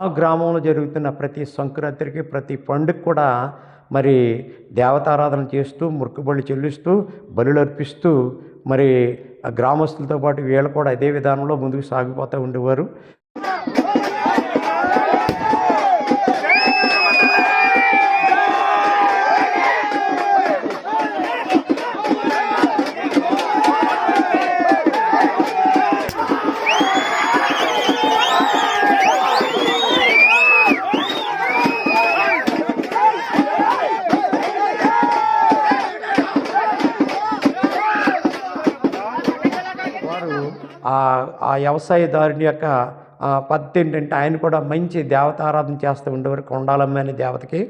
ఆ గ్రామంలో జరుగుతున్న ప్రతి సంక్రాంతికి ప్రతి పండుగ కూడా మరి దేవతారాధన చేస్తూ మురుకుబళ్ళు చెల్లిస్తూ బలులు అర్పిస్తూ మరి ఆ గ్రామస్తులతో పాటు వీళ్ళు కూడా అదే విధానంలో ముందుకు సాగిపోతూ ఉండేవారు. ఆ వ్యవసాయదారుని యొక్క ఆ, పద్ధతి ఏంటంటే ఆయన కూడా మంచి దేవతారాధన చేస్తూ ఉండేవారు కొండాలమ్మ అనే దేవతకి.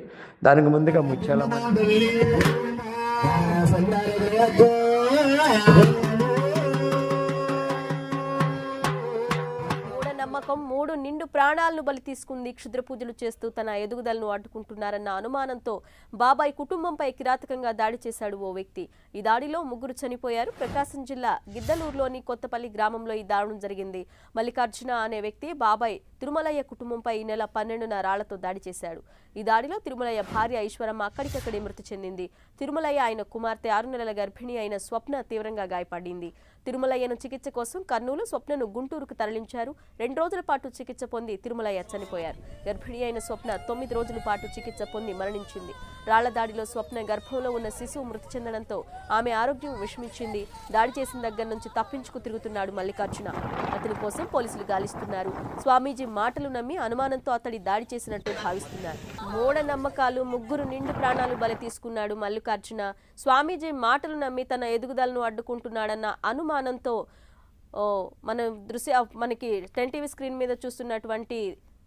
దానికి ముందుగా ముచ్చాలమ్మ మూఢనమ్మకం మూడు నిండు ప్రాణాలను బలి తీసుకుంది క్షుద్ర పూజలు చేస్తూ తన ఎదుగుదలను అడ్డుకుంటున్నారన్న అనుమానంతో బాబాయ్ కుటుంబంపై కిరాతకంగా దాడి చేశాడు ఓ వ్యక్తి. ఈ దాడిలో ముగ్గురు చనిపోయారు. ప్రకాశం జిల్లా గిద్దలూరులోని కొత్తపల్లి గ్రామంలో ఈ దారుణం జరిగింది. మల్లికార్జున అనే వ్యక్తి బాబాయ్ తిరుమలయ్య కుటుంబంపై ఈ నెల పన్నెండున రాళ్ళతో దాడి చేశాడు. ఈ దాడిలో తిరుమలయ్య భార్య ఈశ్వరమ్మ అక్కడికక్కడే మృతి చెందింది. తిరుమలయ్య ఆయన కుమార్తె ఆరు నెలల గర్భిణి అయిన స్వప్న తీవ్రంగా గాయపడింది. తిరుమలయ్యను చికిత్స కోసం కర్నూలు స్వప్నను గుంటూరుకు తరలించారు. రెండు రోజుల పాటు చికిత్స పొంది తిరుమలయ్య చనిపోయారు. గర్భిణి అయిన స్వప్న తొమ్మిది రోజుల పాటు చికిత్స పొంది మరణించింది. రాళ్ళ దాడిలో స్వప్న గర్భంలో ఉన్న శిశువు మృతి చెందడంతో ఆమె ఆరోగ్యం విషమించింది. దాడి చేసిన దగ్గర నుంచి తప్పించుకు తిరుగుతున్నాడు మల్లికార్జున. అతని కోసం పోలీసులు గాలిస్తున్నారు. స్వామీజీ మాటలు నమ్మి అనుమానంతో అతడి దాడి చేసినట్టు భావిస్తున్నారు. మూఢనమ్మకాలు ముగ్గురు నిండు ప్రాణాలు బలి తీసుకున్నాడు మల్లికార్జున. స్వామీజీ మాటలు నమ్మి తన ఎదుగుదలను అడ్డుకుంటున్నాడన్న అనుమానం అభిమానంతో మన దృశ్య మనకి టెన్ టీవీ స్క్రీన్ మీద చూస్తున్నటువంటి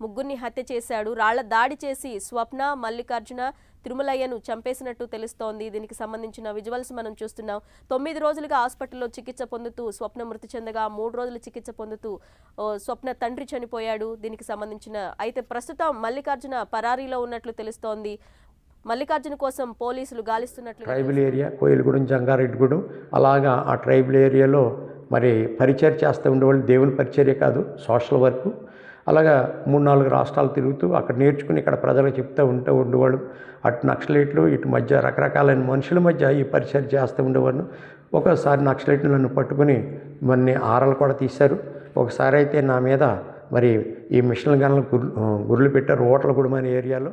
ముగ్గురిని హత్య చేశాడు. రాళ్ళ దాడి చేసి స్వప్న మల్లికార్జున తిరుమలయ్యను చంపేసినట్టు తెలుస్తోంది. దీనికి సంబంధించిన విజువల్స్ మనం చూస్తున్నాం. తొమ్మిది రోజులుగా హాస్పిటల్లో చికిత్స పొందుతూ స్వప్న మృతి చెందగా మూడు రోజులు చికిత్స పొందుతూ స్వప్న తండ్రి చనిపోయాడు. దీనికి సంబంధించిన అయితే ప్రస్తుతం మల్లికార్జున పరారీలో ఉన్నట్లు తెలుస్తోంది. మల్లికార్జున కోసం పోలీసులు గాలిస్తున్నట్లు ట్రైబల్ ఏరియా కోయిలగూడెం జంగారెడ్డిగూడెం అలాగా ఆ ట్రైబల్ ఏరియాలో మరి పరిచయం చేస్తూ ఉండేవాళ్ళు. దేవుని పరిచర్య కాదు సోషల్ వర్క్ అలాగా మూడు నాలుగు రాష్ట్రాలు తిరుగుతూ అక్కడ నేర్చుకుని ఇక్కడ ప్రజలకు చెప్తూ ఉంటూ ఉండేవాళ్ళు. అటు నక్సలైట్లు ఇటు మధ్య రకరకాలైన మనుషుల మధ్య ఈ పరిచయం చేస్తూ ఉండేవాళ్ళు. ఒకసారి నక్సలైట్లు నన్ను పట్టుకుని మన్ని ఆరలు కూడా తీశారు. ఒకసారి అయితే నా మీద మరి ఈ మిషన్ గన్లు గుర్లు గుర్లు పెట్టారు. ఓట్లగూడెం అనే ఏరియాలో.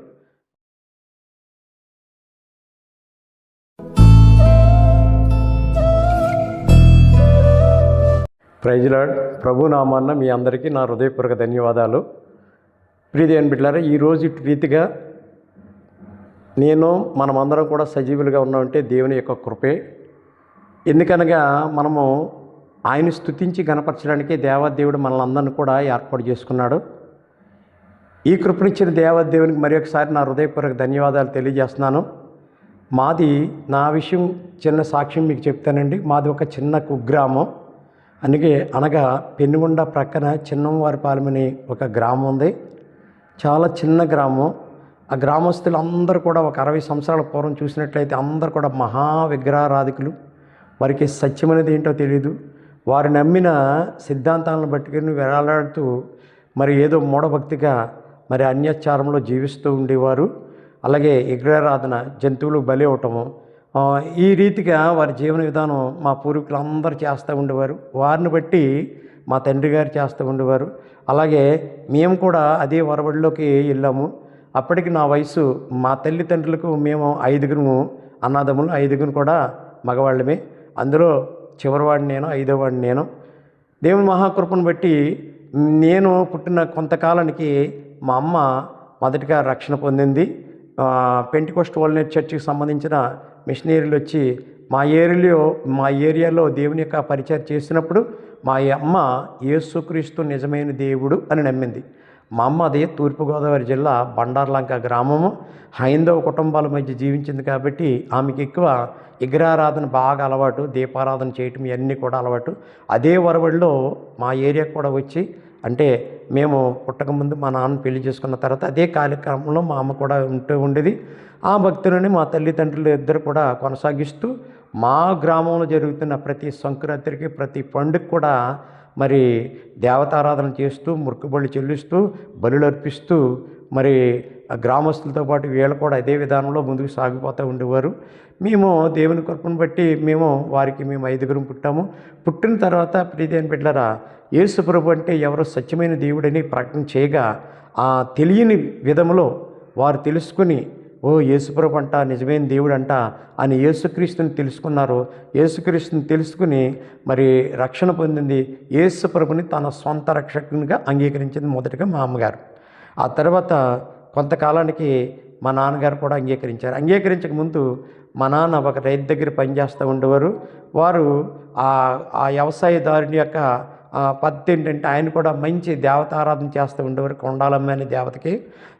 ప్రైజ్లాడ్ ప్రభు నామాన్న మీ అందరికీ నా హృదయపూర్వక ధన్యవాదాలు. ప్రియదేవన్ బిడ్డారా ఈరోజు ఇటు రీతిగా నేను మనమందరం కూడా సజీవులుగా ఉన్నామంటే దేవుని యొక్క కృపే. ఎందుకనగా మనము ఆయన స్తుతించి గణపరచడానికి దేవాదేవుడు మనల్ని అందరిని కూడా ఏర్పాటు చేసుకున్నాడు. ఈ కృపనిచ్చిన దేవదేవునికి మరి ఒకసారి నా హృదయపూర్వక ధన్యవాదాలు తెలియజేస్తున్నాను. మాది నా విషయం చిన్న సాక్ష్యం మీకు చెప్తానండి. మాది ఒక చిన్న కుగ్రామం. అందుకే అనగా పెనుగొండ ప్రక్కన చిన్నంవారిపాలెం అని ఒక గ్రామం ఉంది. చాలా చిన్న గ్రామం. ఆ గ్రామస్తులు అందరూ కూడా ఒక అరవై సంవత్సరాల పూర్వం చూసినట్లయితే అందరూ కూడా మహా విగ్రహారాధికులు. వారికి సత్యం అనేది ఏంటో తెలియదు వారు నమ్మిన సిద్ధాంతాలను పట్టుకుని వేలాడుతూ మరి ఏదో మూఢభక్తిగా మరి అన్యాచారంలో జీవిస్తూ ఉండేవారు. అలాగే విగ్రహారాధన జంతువులు బలి అవటము ఈ రీతిగా వారి జీవన విధానం మా పూర్వీకులు అందరు చేస్తూ ఉండేవారు. వారిని బట్టి మా తండ్రి గారు చేస్తూ ఉండేవారు. అలాగే మేము కూడా అదే వరబడిలోకి వెళ్ళాము. అప్పటికి నా వయసు మా తల్లిదండ్రులకు మేము ఐదుగురు అన్నదమ్ములు ఐదుగురు కూడా మగవాళ్ళమే. అందులో చివరివాడిని నేను ఐదోవాడిని నేను. దేవుని మహాకృపను బట్టి నేను పుట్టిన కొంతకాలానికి మా అమ్మ మొదటిగా రక్షణ పొందింది. పెంటికోస్ట్ వల్నేట్ చర్చికి సంబంధించిన మిషనరీలు వచ్చి మా ఏరియాలో మా ఏరియాలో దేవుని యొక్క పరిచయం చేసినప్పుడు మా అమ్మ యేసుక్రీస్తు నిజమైన దేవుడు అని నమ్మింది. మా అమ్మ అది తూర్పుగోదావరి జిల్లా బండార్లంక గ్రామము. హైందవ కుటుంబాల మధ్య జీవించింది కాబట్టి ఆమెకి ఎక్కువ విగ్రహారాధన బాగా అలవాటు దీపారాధన చేయటం ఇవన్నీ కూడా అలవాటు. అదే వరవడిలో మా ఏరియాకు కూడా వచ్చి అంటే మేము పుట్టకముందు మా నాన్న పెళ్ళి చేసుకున్న తర్వాత అదే కార్యక్రమంలో మా అమ్మ కూడా ఉంటూ ఉండేది. ఆ భక్తులని మా తల్లిదండ్రులు ఇద్దరు కూడా కొనసాగిస్తూ మా గ్రామంలో జరుగుతున్న ప్రతి సంక్రాంతికి ప్రతి పండుగ కూడా మరి దేవతారాధన చేస్తూ మురుకుబళ్ళు చెల్లిస్తూ బలులు అర్పిస్తూ మరి ఆ గ్రామస్తులతో పాటు వీళ్ళు కూడా అదే విధానంలో ముందుకు సాగిపోతూ ఉండేవారు. మేము దేవుని కృపను బట్టి మేము వారికి మేము ఐదుగురం పుట్టాము. పుట్టిన తర్వాత ప్రీతిని బిడ్డలారా యేసు ప్రభు అంటే ఎవరో సత్యమైన దేవుడని ప్రకటన చేయగా ఆ తెలియని విధములో వారు తెలుసుకుని ఓ యేసుప్రభు అంట నిజమైన దేవుడు అంట అని యేసుక్రీస్తుని తెలుసుకున్నారు. యేసుక్రీస్తుని తెలుసుకుని మరి రక్షణ పొందింది. యేసుప్రభుని తన సొంత రక్షకునిగా అంగీకరించింది మొదటగా మా అమ్మగారు. ఆ తర్వాత కొంతకాలానికి మా నాన్నగారు కూడా అంగీకరించారు. అంగీకరించక ముందు మా నాన్న ఒక రైతు దగ్గర పనిచేస్తూ ఉండేవారు. వారు ఆ ఆ వ్యవసాయదారుని యొక్క ఆ, పద్ధతి ఏంటంటే ఆయన కూడా మంచి దేవతారాధన చేస్తూ ఉండేవారు కొండాలమ్మ అనే దేవతకి.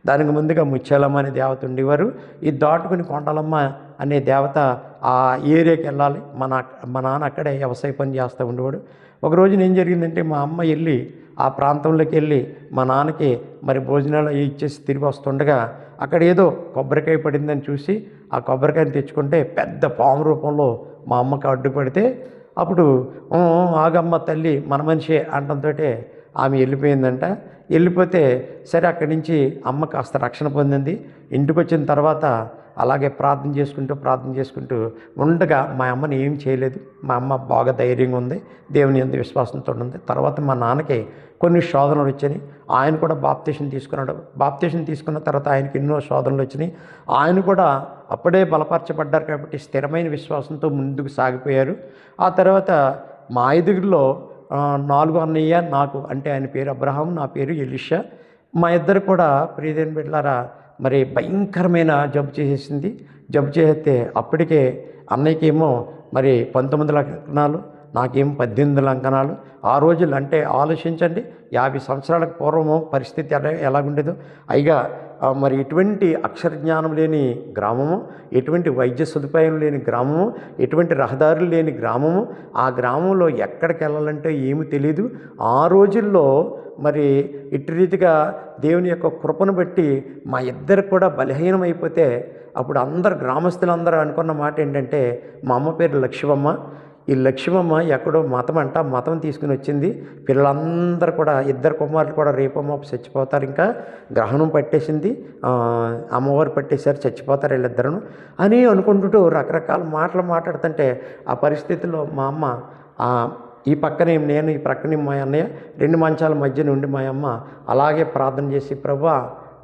దానికి ముందుగా ముచ్చాలమ్మ అనే దేవత ఉండేవారు. ఇది దాటుకుని కొండాలమ్మ అనే దేవత ఆ ఏరియాకి వెళ్ళాలి. మన మా నాన్న అక్కడే వ్యవసాయ పని చేస్తూ ఉండేవాడు. ఒకరోజు ఏం జరిగిందంటే మా అమ్మ వెళ్ళి ఆ ప్రాంతంలోకి వెళ్ళి మా నాన్నకి మరి భోజనాలు అవి ఇచ్చేసి తిరిగి వస్తుండగా అక్కడ ఏదో కొబ్బరికాయ పడిందని చూసి ఆ కొబ్బరికాయని తెచ్చుకుంటే పెద్ద పాము రూపంలో మా అమ్మకి అడ్డుపడితే అప్పుడు ఆగమ్మ తల్లి మన మనిషే అంటంతో ఆమె వెళ్ళిపోయిందంట. వెళ్ళిపోతే సరే అక్కడి నుంచి అమ్మ కాస్త రక్షణ పొందింది. ఇంటికి వచ్చిన తర్వాత అలాగే ప్రార్థన చేసుకుంటూ ప్రార్థన చేసుకుంటూ ఉండగా మా అమ్మని ఏం చేయలేదు. మా అమ్మ బాగా ధైర్యంగా ఉంది దేవుని ఎంత విశ్వాసంతో ఉంది. తర్వాత మా నాన్నకి కొన్ని శోధనలు వచ్చాయి ఆయన కూడా బాప్తేషన్ తీసుకున్నాడు. బాప్తేషన్ తీసుకున్న తర్వాత ఆయనకి ఎన్నో శోధనలు వచ్చినాయి. ఆయన కూడా అప్పుడే బలపరచబడ్డారు కాబట్టి స్థిరమైన విశ్వాసంతో ముందుకు సాగిపోయారు. ఆ తర్వాత మా ఐదుగురిలో నాలుగు అన్నయ్య నాకు అంటే ఆయన పేరు అబ్రహాం నా పేరు ఎలిషా. మా ఇద్దరు కూడా ప్రియదేని బిడ్డలారా మరి భయంకరమైన జబ్బు చేసేసింది. జబ్బు చేస్తే అప్పటికే అన్నయ్యకేమో మరి పంతొమ్మిది లక్షణాలు నాకేం పద్దెనిమిది లంకనాలు ఆ రోజులు అంటే ఆలోచించండి. యాభై సంవత్సరాలకు పూర్వము పరిస్థితి ఎలా ఎలాగుండేదో. అయిగా మరి ఎటువంటి అక్షర జ్ఞానం లేని గ్రామము ఎటువంటి వైద్య సదుపాయం లేని గ్రామము ఎటువంటి రహదారులు లేని గ్రామము ఆ గ్రామంలో ఎక్కడికి వెళ్ళాలంటే ఏమి తెలియదు ఆ రోజుల్లో మరి ఇటు రీతిగా దేవుని యొక్క కృపను బట్టి మా ఇద్దరు కూడా బలహీనమైపోతే అప్పుడు అందరు గ్రామస్తులందరూ అనుకున్న మాట ఏంటంటే మా అమ్మ పేరు లక్ష్మమ్మ ఈ లక్ష్మమ్మ ఎక్కడో మతం అంట మతం తీసుకుని వచ్చింది. పిల్లలందరూ కూడా ఇద్దరు కుమారులు కూడా రేపమ్మ చచ్చిపోతారు ఇంకా. గ్రహణం పట్టేసింది. అమ్మవారు పట్టేశారు చచ్చిపోతారు వీళ్ళిద్దరును అని అనుకుంటుంటూ రకరకాల మాటలు మాట్లాడుతుంటే ఆ పరిస్థితిలో మా అమ్మ ఈ పక్కనే నేను ఈ ప్రక్కనే మా అన్నయ్య రెండు మంచాల మధ్య నుండి మా అమ్మ అలాగే ప్రార్థన చేసి ప్రభా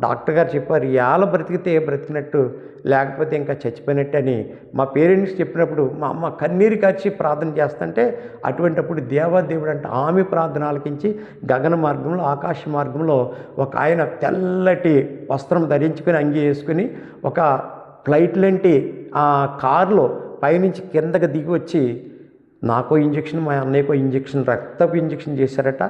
డాక్టర్ గారు చెప్పారు ఇవాళ బ్రతికితే బ్రతికినట్టు లేకపోతే ఇంకా చచ్చిపోయినట్టు అని. మా పేరెంట్స్ చెప్పినప్పుడు మా అమ్మ కన్నీరు కరిచి ప్రార్థన చేస్తుంటే అటువంటిప్పుడు దేవాదేవుడు అంటే ఆమె ప్రార్థన ఆలకించి గగన మార్గంలో ఆకాశ మార్గంలో ఒక ఆయన తెల్లటి వస్త్రం ధరించుకుని అంగి వేసుకుని ఒక ఫ్లైట్ లాంటి ఆ కారులో పైనుంచి కిందకి దిగి వచ్చి నాకో ఇంజక్షన్ మా అన్నయ్యకో ఇంజక్షన్ రక్తపు ఇంజక్షన్ చేశారట.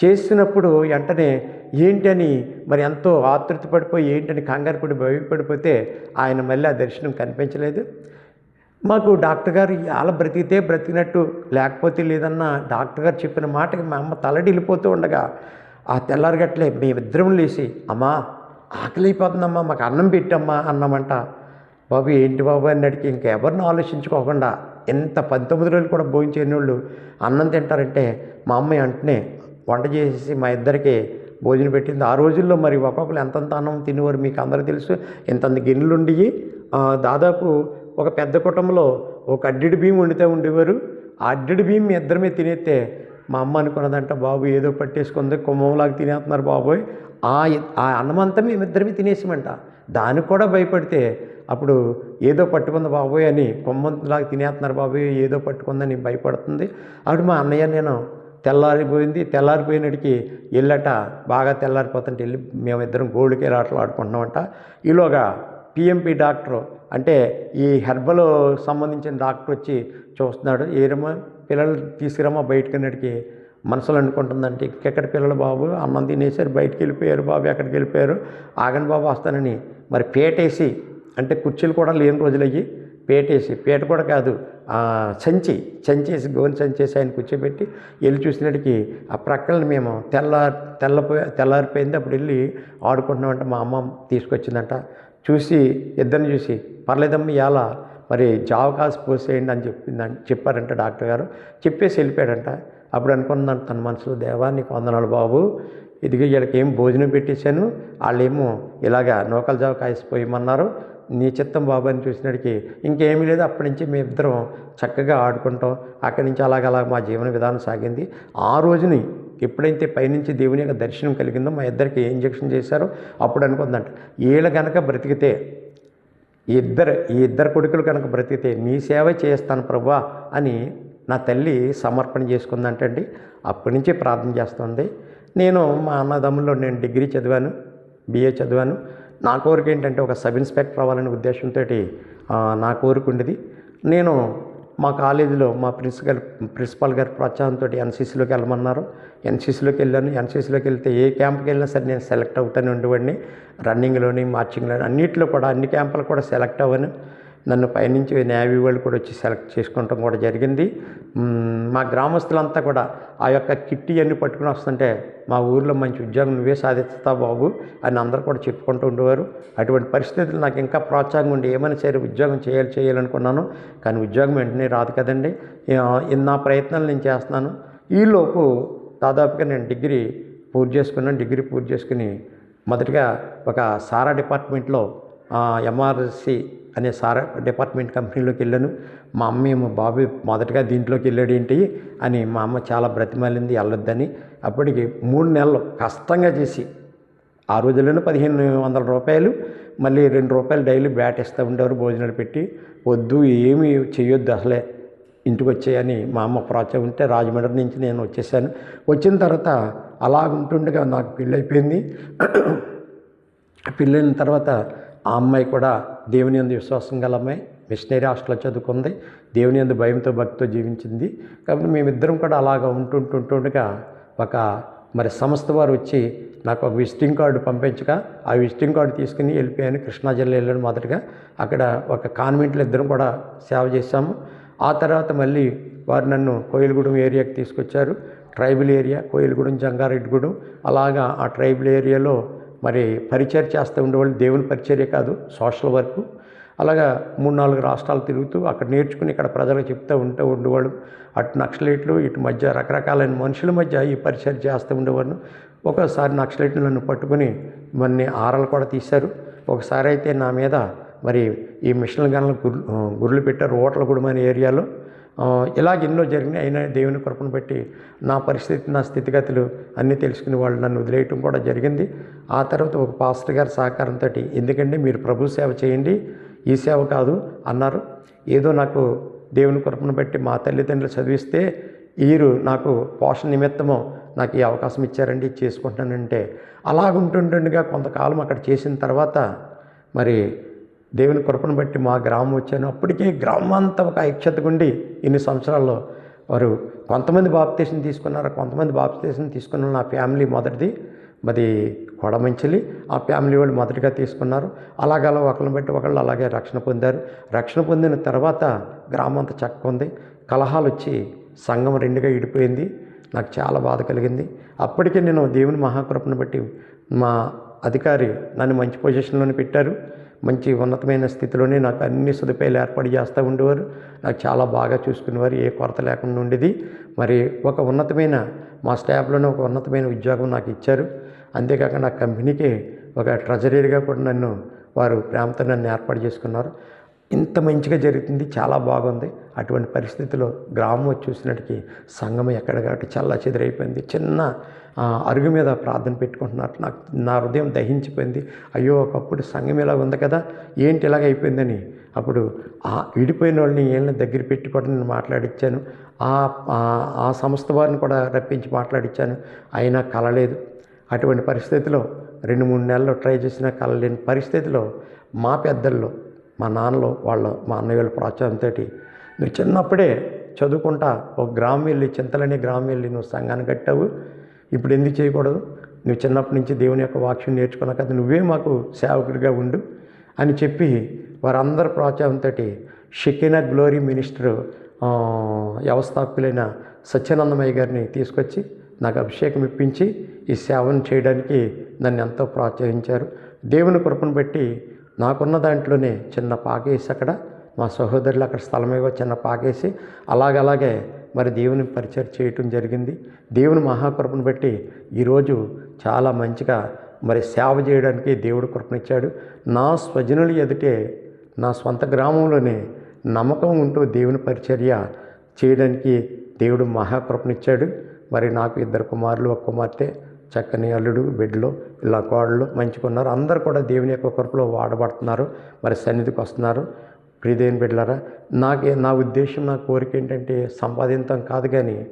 చేసినప్పుడు వెంటనే ఏంటని మరి ఎంతో ఆతృత పడిపోయి ఏంటని కంగారు పడి భయపడిపోతే ఆయన మళ్ళీ ఆ దర్శనం కనిపించలేదు. మాకు డాక్టర్ గారు అలా బ్రతికితే బ్రతికినట్టు లేకపోతే లేదన్న డాక్టర్ గారు చెప్పిన మాటకి మా అమ్మ తలడిల్లిపోతూ ఉండగా ఆ తెల్లారగట్లే మేమిద్దరం లేచి అమ్మా ఆకలిపోతుందమ్మా మాకు అన్నం పెట్టమ్మా అన్నమంట. బాబు ఏంటి బాబు అన్నటికి ఇంకెవరిని ఆలోచించుకోకుండా ఎంత పంతొమ్మిది రోజులు కూడా భోజనం చేయని వాళ్ళు అన్నం తింటారంటే మా అమ్మాయి అంటనే వంట చేసేసి మా ఇద్దరికి భోజనం పెట్టింది. ఆ రోజుల్లో మరి ఒక్కొక్కరు ఎంతంత అన్నం తినేవారు మీకు అందరూ తెలుసు? ఇంతంత గిన్నెలు ఉండి దాదాపు ఒక పెద్ద కుటుంబంలో ఒక అడ్డిడి బియ్యం వండితే ఉండేవారు. ఆ అడ్డిడి బియ్యం మీ ఇద్దరమే తినేస్తే మా అమ్మ అనుకున్నదంట బాబు ఏదో పట్టేసుకుంది కుమ్మంలాగా తినేస్తున్నారు బాబోయ్. ఆ ఆ అన్నమంతా మేమిద్దరమే తినేసామంట. దానికి కూడా భయపడితే అప్పుడు ఏదో పట్టుకుంది బాబోయ్ అని కొమ్మంలాగా తినేస్తున్నారు బాబోయ్ ఏదో పట్టుకుందని భయపడుతుంది. అప్పుడు మా అన్నయ్య నేను తెల్లారిపోయింది. తెల్లారిపోయినటికి వెళ్ళట బాగా తెల్లారిపోతుంటే వెళ్ళి మేమిద్దరం గోల్డ్కి ఆటలు ఆడుకుంటున్నామంట. ఈలోగా పిఎంపి డాక్టర్ అంటే ఈ హెర్బల్ సంబంధించిన డాక్టర్ వచ్చి చూస్తున్నాడు. ఏరమ్మా పిల్లలు తీసుకురమ్మా బయటకు అన్నటికి మనసులో అనుకుంటుందంటే ఇంకెక్కడ పిల్లలు బాబు? అన్నం తినేసారు బయటికి వెళ్ళిపోయారు బాబు ఎక్కడికి వెళ్ళిపోయారు? ఆగని బాబు వస్తానని. మరి పేటేసి అంటే కుర్చీలు కూడా లేని రోజులయ్యి పేటేసి పేట కూడా కాదు సంచి సంచేసి గోని సంచేసి ఆయన కూర్చోబెట్టి వెళ్ళి చూసినట్టుకి ఆ ప్రక్కన మేము తెల్ల తెల్లపోయి తెల్లారిపోయింది. అప్పుడు వెళ్ళి ఆడుకుంటున్నామంటే మా అమ్మ తీసుకొచ్చిందంట. చూసి ఇద్దరిని చూసి పర్లేదమ్మా ఇవాళ మరి జావ కాసి పోసేయండి అని చెప్పిందని చెప్పారంట డాక్టర్ గారు. చెప్పేసి వెళ్ళిపోయాడంట. అప్పుడు అనుకున్నాను తన మనసులో దేవా నీకు వందనాలు బాబు. ఇదిగో వీళ్ళకి ఏం భోజనం పెట్టేశాను. వాళ్ళేమో ఇలాగా నూకల జావ కాసిపోయమన్నారు నీ చిత్తం బాబు అని చూసినడికి ఇంకేమీ లేదు. అప్పటి నుంచి మేము ఇద్దరం చక్కగా ఆడుకుంటాం. అక్కడి నుంచి అలాగలా మా జీవన విధానం సాగింది. ఆ రోజుని ఎప్పుడైతే పైనుంచి దేవుని యొక్క దర్శనం కలిగిందో మా ఇద్దరికి ఏ ఇంజక్షన్ చేశారో అప్పుడు అనుకుందంట. వీళ్ళు కనుక బ్రతికితే ఈ ఇద్దరు ఈ ఇద్దరు కొడుకులు కనుక బ్రతికితే నీ సేవ చేస్తాను ప్రభా అని నా తల్లి సమర్పణ చేసుకుందంటండి. అప్పటి నుంచి ప్రార్థన చేస్తుంది. నేను మా అన్నదమ్ముల్లో నేను డిగ్రీ చదివాను బిఏ చదివాను. నా కోరిక ఏంటంటే ఒక సబ్ ఇన్స్పెక్టర్ అవ్వాలనే ఉద్దేశంతో నా కోరిక ఉండేది. నేను మా కాలేజీలో మా ప్రిన్సిపల్ ప్రిన్సిపాల్ గారి ప్రోత్సాహంతో ఎన్సీసీలోకి వెళ్ళమన్నారు. ఎన్సీసీలోకి వెళ్ళాను. ఎన్సీసీలోకి వెళ్తే ఏ క్యాంప్కి వెళ్ళినా సరే నేను సెలెక్ట్ అవుతానే ఉండేవాడిని. రన్నింగ్లోని మార్చింగ్లోని అన్నింటిలో కూడా అన్ని క్యాంపులు కూడా సెలెక్ట్ అవ్వను. నన్ను పైనుంచి నేవీ వాళ్ళు కూడా వచ్చి సెలెక్ట్ చేసుకోవటం కూడా జరిగింది. మా గ్రామస్తులంతా కూడా ఆ యొక్క కిట్టి అన్ని పట్టుకుని వస్తుంటే మా ఊర్లో మంచి ఉద్యోగం నువ్వే సాధిస్తావు బాబు అని అందరూ కూడా చెప్పుకుంటూ ఉండేవారు. అటువంటి పరిస్థితులు నాకు ఇంకా ప్రోత్సాహం ఉండి ఏమైనా సరే ఉద్యోగం చేయాలి చేయాలనుకున్నాను కానీ ఉద్యోగం వెంటనే రాదు కదండి. నా ప్రయత్నాలు నేను చేస్తున్నాను. ఈలోపు దాదాపుగా నేను డిగ్రీ పూర్తి చేసుకున్నాను. డిగ్రీ పూర్తి చేసుకుని మొదటగా ఒక సారా డిపార్ట్మెంట్లో ఎంఆర్సి అనే సార్ డిపార్ట్మెంట్ కంపెనీలోకి వెళ్ళాను. మా అమ్మ ఏమో బాబు మొదటగా దీంట్లోకి వెళ్ళాడు ఏంటి అని మా అమ్మ చాలా బ్రతిమాలింది వెళ్ళొద్దని అప్పటికి మూడు నెలలు కష్టంగా చేసి ఆ రోజుల్లోనే పదిహేను వందల రూపాయలు మళ్ళీ రెండు రూపాయలు డైలీ బ్యాట్ ఇస్తూ ఉండేవారు భోజనాలు పెట్టి. వద్దు ఏమీ చేయొద్దు అసలే ఇంటికి వచ్చాయని మా అమ్మ ప్రోత్సాహం ఉంటే రాజమండ్రి నుంచి నేను వచ్చేసాను. వచ్చిన తర్వాత అలా ఉంటుండగా నాకు పెళ్ళి అయిపోయింది పెళ్ళైన తర్వాత ఆ అమ్మాయి కూడా దేవుని అందు విశ్వాసం గలమే. మిషనరీ హాస్టల్లో చదువుకుంది. దేవుని అందు భయంతో భక్తితో జీవించింది. కాబట్టి మేమిద్దరం కూడా అలాగ ఉంటుంటుంటుండగా ఒక మరి సంస్థ వారు వచ్చి నాకు ఒక విజిటింగ్ కార్డు పంపించగా ఆ విజిటింగ్ కార్డు తీసుకుని వెళ్ళిపోయాను. కృష్ణా జిల్లా వెళ్ళాను మొదటగా. అక్కడ ఒక కాన్వెంట్లో ఇద్దరం కూడా సేవ చేశాము. ఆ తర్వాత మళ్ళీ వారు నన్ను కోయిలగూడెం ఏరియాకి తీసుకొచ్చారు. Tribal area Koilagudem Jangareddygudem. అలాగా ఆ ట్రైబల్ ఏరియాలో మరి పరిచయం చేస్తూ ఉండేవాళ్ళు. దేవుని పరిచర్య కాదు సోషల్ వర్క్. అలాగా మూడు నాలుగు రాష్ట్రాలు తిరుగుతూ అక్కడ నేర్చుకుని ఇక్కడ ప్రజలకు చెప్తూ ఉంటూ ఉండేవాళ్ళు. అటు నక్సలైట్లు ఇటు మధ్య రకరకాలైన మనుషుల మధ్య ఈ పరిచయం చేస్తూ ఉండేవాళ్ళు. ఒకసారి నక్సలైట్లు నన్ను పట్టుకుని మన్ని ఆరలు కూడా తీశారు. ఒకసారి అయితే నా మీద మరి ఈ మిషన్ గన్లు గుర్లు గుర్లు పెట్టారు. ఓట్లగూడెం అనే ఏరియాలో. ఇలాగ ఎన్నో జరిగినాయి. అయినా దేవుని కృపను బట్టి నా పరిస్థితి నా స్థితిగతులు అన్నీ తెలుసుకుని వాళ్ళు నన్ను వదిలేయటం కూడా జరిగింది. ఆ తర్వాత ఒక పాస్టర్ గారి సహకారంతో ఎందుకంటే మీరు ప్రభు సేవ చేయండి? ఈ సేవ కాదు అన్నారు. ఏదో నాకు దేవుని కృపను బట్టి మా తల్లిదండ్రులు చదివిస్తే వీరు నాకు పోషణ నిమిత్తము నాకు ఈ అవకాశం ఇచ్చారండి ఇది చేసుకుంటానంటే అలాగుంటుండగా కొంతకాలం అక్కడ చేసిన తర్వాత మరి దేవుని కృపను బట్టి మా గ్రామం వచ్చాను. అప్పటికే గ్రామం అంతా ఒక ఐక్యతగా గుండి ఇన్ని సంవత్సరాల్లో వారు కొంతమంది బాప్తీసం తీసుకున్నారు కొంతమంది బాప్తీసం తీసుకున్న నా ఫ్యామిలీ మొదటిది మరి కొడమంచిలి. ఆ ఫ్యామిలీ వాళ్ళు మొదటిగా తీసుకున్నారు. అలాగలా ఒకళ్ళని బట్టి ఒకళ్ళు అలాగే రక్షణ పొందారు. రక్షణ పొందిన తర్వాత గ్రామం అంతా చక్కగా ఉంది. కలహాలు వచ్చి సంఘం రెండుగా ఇడిపోయింది. నాకు చాలా బాధ కలిగింది. అప్పటికే నేను దేవుని మహాకృపను బట్టి మా అధికారి నన్ను మంచి పొజిషన్లోనే పెట్టారు. మంచి ఉన్నతమైన స్థితిలోనే నాకు అన్ని సదుపాయాలు ఏర్పాటు చేస్తూ ఉండేవారు. నాకు చాలా బాగా చూసుకునేవారు. ఏ కొరత లేకుండా ఉండేది. మరి ఒక ఉన్నతమైన మా స్టాఫ్లోనే ఒక ఉన్నతమైన ఉద్యోగం నాకు ఇచ్చారు. అంతేకాక నా కంపెనీకి ఒక ట్రెజరీగా కూడా నన్ను వారు ప్రేమతో నన్ను ఏర్పాటు చేసుకున్నారు. ఇంత మంచిగా జరుగుతుంది చాలా బాగుంది. అటువంటి పరిస్థితిలో గ్రామం చూసినట్టుకి సంఘం ఎక్కడ కాబట్టి చల్ల చెదిరైపోయింది. చిన్న అరుగు మీద ప్రార్థన పెట్టుకుంటున్నారు. నాకు నా హృదయం దహించిపోయింది. అయ్యో ఒకప్పుడు సంఘం ఇలా ఉంది కదా ఏంటి ఇలాగ అయిపోయిందని. అప్పుడు ఆ విడిపోయిన వాళ్ళని ఏళ్ళని దగ్గర పెట్టి కూడా నేను మాట్లాడిచ్చాను. ఆ ఆ- ఆ సంస్థ వారిని కూడా రప్పించి మాట్లాడించాను అయినా కలలేదు. అటువంటి పరిస్థితిలో రెండు మూడు నెలలు ట్రై చేసినా కలలేని పరిస్థితిలో మా పెద్దల్లో మా నాన్నలు వాళ్ళ మా అన్నయ్య వాళ్ళ ప్రోత్సాహంతో నువ్వు చిన్నప్పుడే చదువుకుంటా ఒక గ్రామం వెళ్ళి చింతలనే గ్రామం వెళ్ళి నువ్వు సంఘాన్ని కట్టావు. ఇప్పుడు ఎందుకు చేయకూడదు? నువ్వు చిన్నప్పటి నుంచి దేవుని యొక్క వాక్యం నేర్చుకున్నాక కదా నువ్వే మాకు సేవకుడిగా ఉండు అని చెప్పి వారందరి ప్రోత్సాహంతో షెకినా గ్లోరీ మినిస్టర్ వ్యవస్థాపకులైన సత్యానందమయ్య గారిని తీసుకొచ్చి నాకు అభిషేకం ఇప్పించి ఈ సేవను చేయడానికి నన్ను ఎంతో ప్రోత్సహించారు. దేవుని కృపను బట్టి నాకున్న దాంట్లోనే చిన్న పాకేసి అక్కడ మా సహోదరులు అక్కడ స్థలం చిన్న పాకేసి అలాగలాగే మరి దేవుని పరిచయం చేయటం జరిగింది. దేవుని మహాకృపను బట్టి ఈరోజు చాలా మంచిగా మరి సేవ చేయడానికి దేవుడు కృపనిచ్చాడు. నా స్వజనులు ఎదుటే నా స్వంత గ్రామంలోనే నమ్మకం ఉంటూ దేవుని పరిచర్య చేయడానికి దేవుడు మహాకృపనిచ్చాడు. మరి నాకు ఇద్దరు కుమారులు ఒక కుమార్తె. చక్కని అల్లుడు బిడ్డలు ఇలా కోడలు మంచుకున్నారు అందరూ కూడా దేవుని యొక్క కృపలో వాడబడుతున్నారు. మరి సన్నిధికి వస్తున్నారు. ప్రిదేన్ బిడ్డలారా నాకే నా ఉద్దేశం నా కోరిక ఏంటంటే సంపాదించడం కాదు కానీ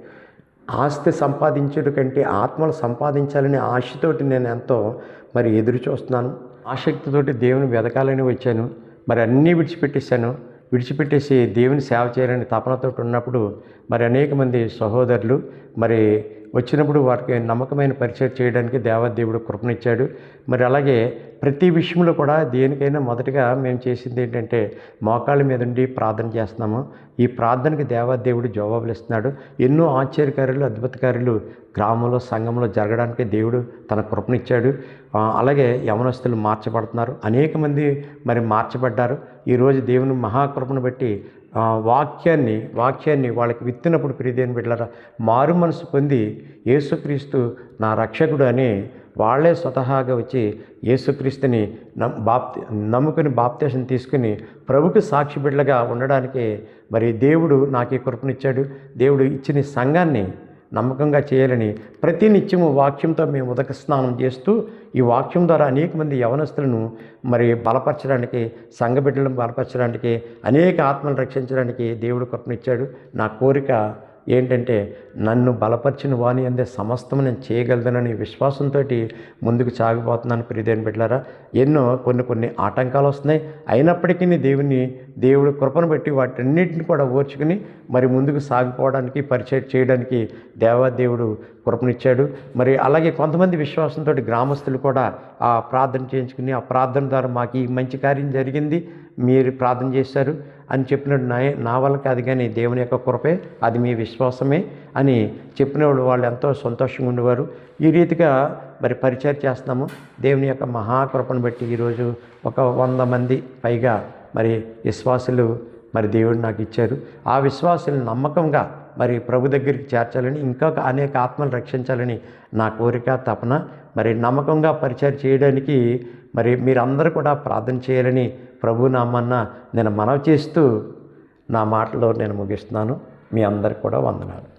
ఆస్తి సంపాదించడం కంటే ఆత్మలు సంపాదించాలనే ఆశతోటి నేను ఎంతో మరి ఎదురు చూస్తున్నాను. ఆసక్తితోటి దేవుని వెదకాలని వచ్చాను. మరి అన్నీ విడిచిపెట్టేశాను. విడిచిపెట్టేసి దేవుని సేవ చేయాలని తపనతో ఉన్నప్పుడు మరి అనేక మంది సహోదరులు మరి వచ్చినప్పుడు వారికి నమ్మకమైన పరిచయం చేయడానికి దేవదేవుడు కృపనిచ్చాడు. మరి అలాగే ప్రతి విషయంలో కూడా దేనికైనా మొదటగా మేము చేసింది ఏంటంటే మోకాళ్ళ మీద ఉండి ప్రార్థన చేస్తున్నాము. ఈ ప్రార్థనకి దేవాదేవుడు జవాబులు ఇస్తున్నాడు. ఎన్నో ఆశ్చర్యకారులు అద్భుతకారులు గ్రామంలో సంఘంలో జరగడానికి దేవుడు తన కృపనిచ్చాడు. అలాగే యవనస్తులు మార్చబడుతున్నారు. అనేక మంది మరి మార్చబడ్డారు. ఈరోజు దేవుని మహాకృపను బట్టి వాక్యాన్ని వాక్యాన్ని వాళ్ళకి విత్తినప్పుడు ప్రియదేని బిడ్డలారా మారు మనసు పొంది యేసుక్రీస్తు నా రక్షకుడు అని వాళ్ళే స్వతహాగా వచ్చి యేసుక్రీస్తుని నమ్ బాప్తి నమ్ముకుని బాప్తేశం తీసుకుని ప్రభుకి సాక్షి బిడ్డలుగా ఉండడానికి మరి దేవుడు నాకు ఈ కృపనిచ్చాడు. దేవుడు ఇచ్చిన సంఘాన్ని నమ్మకంగా చేయాలని ప్రతి నిత్యము వాక్యంతో మేము ఉదక స్నానం చేస్తూ ఈ వాక్యం ద్వారా అనేక మంది యవనస్తులను మరి బలపరచడానికి సంఘబిడ్డలను బలపరచడానికి అనేక ఆత్మలను రక్షించడానికి దేవుడు కృపనిచ్చాడు. నా కోరిక ఏంటంటే నన్ను బలపరిచిన వాణి అందే సమస్తం నేను చేయగలదనని విశ్వాసంతో ముందుకు సాగిపోతున్నాను ప్రియదేని బిడ్డారా ఎన్నో కొన్ని కొన్ని ఆటంకాలు వస్తున్నాయి. అయినప్పటికీ దేవుని దేవుడు కృపను బట్టి వాటన్నిటిని కూడా ఓర్చుకుని మరి ముందుకు సాగిపోవడానికి పరిచయం చేయడానికి దేవాదేవుడు కృపనిచ్చాడు. మరి అలాగే కొంతమంది విశ్వాసంతో గ్రామస్తులు కూడా ఆ ప్రార్థన చేయించుకుని ఆ ప్రార్థన ద్వారా మాకు ఈ మంచి కార్యం జరిగింది. మీరు ప్రార్థన చేశారు. అని చెప్పినట్టు నా నా వల్ల కాదు కానీ దేవుని యొక్క కృపే అది మీ విశ్వాసమే అని చెప్పినప్పుడు వాళ్ళు ఎంతో సంతోషంగా ఉండేవారు. ఈ రీతిగా మరి పరిచయం చేస్తున్నాము. దేవుని యొక్క మహాకృపను బట్టి ఈరోజు ఒక వంద మంది పైగా మరి విశ్వాసులు మరి దేవుడు నాకు ఇచ్చారు. ఆ విశ్వాసులు నమ్మకంగా మరి ప్రభు దగ్గరికి చేర్చాలని ఇంకా అనేక ఆత్మలు రక్షించాలని నా కోరిక తపన మరి నమ్మకంగా పరిచయం చేయడానికి మరి మీరందరూ కూడా ప్రార్థన చేయాలని ప్రభు నామన్న నేను మనవి చేస్తూ నా మాటలో నేను ముగిస్తున్నాను. మీ అందరికి కూడా వందనాలు.